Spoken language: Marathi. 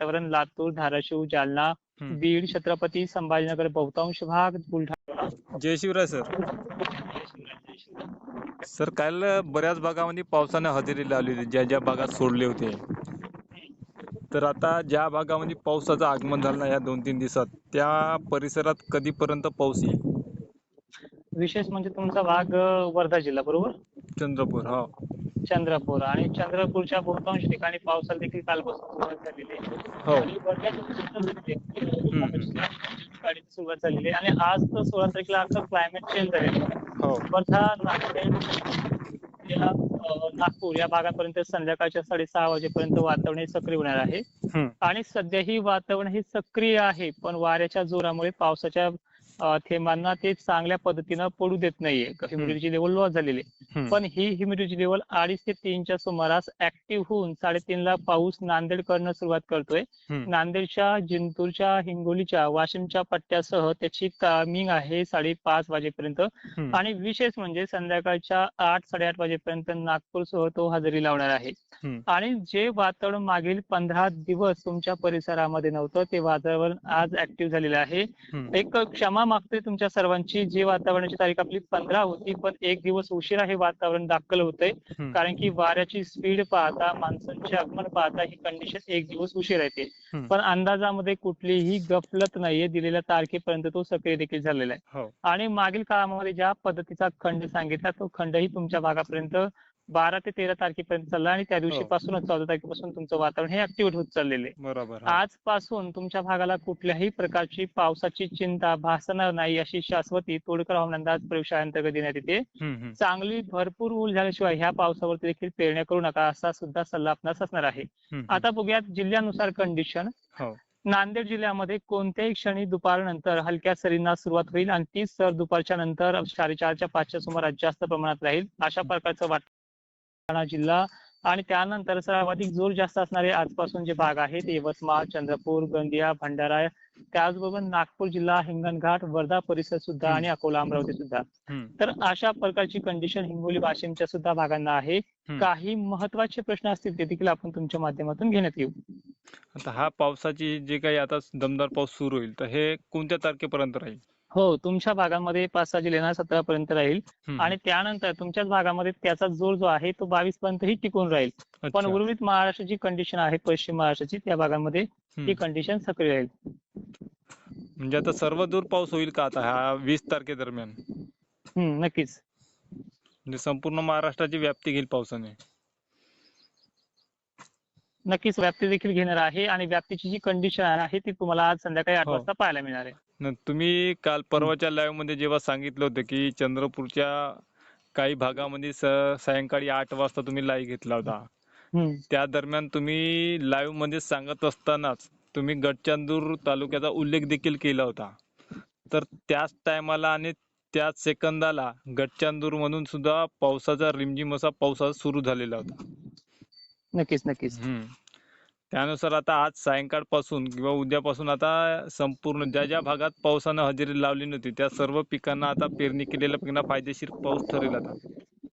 वातावरण लातूर धाराशिव जालना. बीड छत्रपती संभाजीनगर बहुतांश भाग बुलढाणा. जय शिवराय सर. सर काल बऱ्याच भागामध्ये पावसाने हजेरी लावली होती ज्या ज्या भागात सोडले होते. तर आता ज्या भागामध्ये पावसाचं आगमन झालं ना या दोन तीन दिवसात त्या परिसरात कधीपर्यंत पाऊस येईल? विशेष म्हणजे तुमचा भाग वर्धा जिल्हा बरोबर? चंद्रपूर हो. चंद्रपूर आणि चंद्रपूरच्या बहुतांश ठिकाणी पावसाला देखील कालपासून सुरुवात झालेली आहे. हो. आणि सुरुवात झालेली आहे. ठिकाणी सुरुवात झालेली आहे. आणि आज तर सोळा तारखेला आता क्लायमेट चेंज झालेलं आहे. हो. वर्धा नांदेड या, अं, नागपूर या भागापर्यंत संध्याकाळच्या साडेसहा वाजेपर्यंत वातावरण हे सक्रिय होणार आहे. हम्म. आणि सध्याही वातावरण हे सक्रिय आहे पण वाऱ्याच्या जोरामुळे पावसाच्या थेंबांना ते चांगल्या पद्धतीनं पडू देत नाहीये ह्युमिडिटीची लेवल लॉस झालेली. पण ही ह्युमिडिटी लेवल अडीच ते तीनच्या सुमारास ऍक्टिव्ह होऊन साडेतीनला पाऊस नांदेड करणं सुरुवात करतोय. नांदेडच्या जिंतूरच्या हिंगोलीच्या वाशिमच्या पट्ट्यासह त्याची टायमिंग आहे साडेपाच वाजेपर्यंत. आणि विशेष म्हणजे संध्याकाळच्या आठ साडेआठ वाजेपर्यंत नागपूरसह तो हजेरी लावणार आहे. आणि जे वातावरण मागील पंधरा दिवस तुमच्या परिसरामध्ये नव्हतं ते वातावरण आज ऍक्टिव्ह झालेलं आहे. एक क्षमा मागते तुमच्या सर्वांची. जी वातावरणाची तारीख आपली पंधरा होती पण एक दिवस उशिरा हे वातावरण दाखल होतंय. कारण की वाऱ्याची स्पीड पाहता मान्सूनचे आगमन पाहता ही कंडिशन एक दिवस उशीर येते. पण अंदाजामध्ये कुठलीही गफलत नाहीये. दिलेल्या तारखेपर्यंत तो सक्रिय देखील झालेला आहे. हो. आणि मागील काळामध्ये ज्या पद्धतीचा खंड सांगितला तो खंडही तुमच्या भागापर्यंत बारा ते तेरा तारखेपर्यंत चालला आणि त्या दिवशी हो. पासूनच चौदा तारखेपासून तुमचं वातावरण हे ऍक्टिव्ह होत चाललेलं आहे. बरोबर हो. आजपासून तुमच्या भागाला कुठल्याही प्रकारची पावसाची चिंता भासणार नाही अशी शाश्वती तोडकर हवामान अंदाज प्रयोगशाळेअंतर्गत देण्यात येते. चांगली भरपूर ऊल झाल्याशिवाय ह्या पावसावरती देखील पेरण्या करू नका असा सुद्धा सल्ला आपणास असणार आहे. आता बघूयात जिल्ह्यानुसार कंडिशन हो. नांदेड जिल्ह्यामध्ये कोणत्याही क्षणी दुपारनंतर हलक्या सरींना सुरुवात होईल आणि तीच सर दुपारच्या नंतर साडेचारच्या पाचच्या सुमारास जास्त प्रमाणात राहील. अशा प्रकारचं वातावरण जिल्हा. आणि त्यानंतर सर्वाधिक जोर जास्त असणारे आजपासून जे भाग आहेत यवतमाळ चंद्रपूर गोंदिया भंडारा त्याचबरोबर नागपूर जिल्हा हिंगणघाट वर्धा परिसर सुद्धा आणि अकोला अमरावती सुद्धा. तर अशा प्रकारची कंडिशन हिंगोली वाशिमच्या सुद्धा भागांना आहे. काही महत्त्वाचे प्रश्न असतील ते देखील आपण तुमच्या माध्यमातून घेण्यात येऊ. आता हा पावसाची जे काही आता दमदार पाऊस सुरू होईल तर हे कोणत्या तारखेपर्यंत राहील? हो तुमच्या भागामध्ये पाच सहा जिल्ह्यांना सतरा पर्यंत राहील हम्म. आणि त्यानंतर तुमच्याच भागामध्ये त्याचा जोर जो आहे तो बावीस पर्यंतही टिकून राहील पण अच्छा. उर्वरित महाराष्ट्राची कंडिशन आहे पश्चिम महाराष्ट्राची त्या भागामध्ये हम्म. ही कंडिशन सक्रिय राहील म्हणजे आता सर्व दूर पाऊस होईल का आता ह्या वीस तारखेदरम्यान हम्म नक्कीच म्हणजे संपूर्ण महाराष्ट्राची व्याप्ती घेईल पावसाने नक्कीच व्याप्ती देखील घेणार आहे आणि व्याप्तीची जी कंडिशन आहे ती तुम्हाला आज संध्याकाळी आठ हो. वाजता पाहायला मिळणार आहे न तुम्ही काल परवाच्या लाईव्हमध्ये जेव्हा सांगितलं होतं की चंद्रपूरच्या काही भागामध्ये स- सायंकाळी आठ वाजता तुम्ही लाईव्ह घेतला होता. हम्म. त्या दरम्यान तुम्ही लाईव्हमध्ये सांगत असतानाच तुम्ही गडचंदूर तालुक्याचा उल्लेख देखील केला होता. तर त्याच टायमाला आणि त्याच सेकंदाला गडचंदूर मधून सुद्धा पावसाचा रिमझिम असा पावसाचा सुरू झालेला होता. नक्कीच नक्कीच. हम्म. त्यानुसार आता आज सायंकाळपासून किंवा उद्यापासून आता संपूर्ण ज्या ज्या भागात पावसानं हजेरी लावली नव्हती त्या सर्व पिकांना आता पेरणी केलेल्या पिकांना फायदेशीर पाऊस ठरेल आता.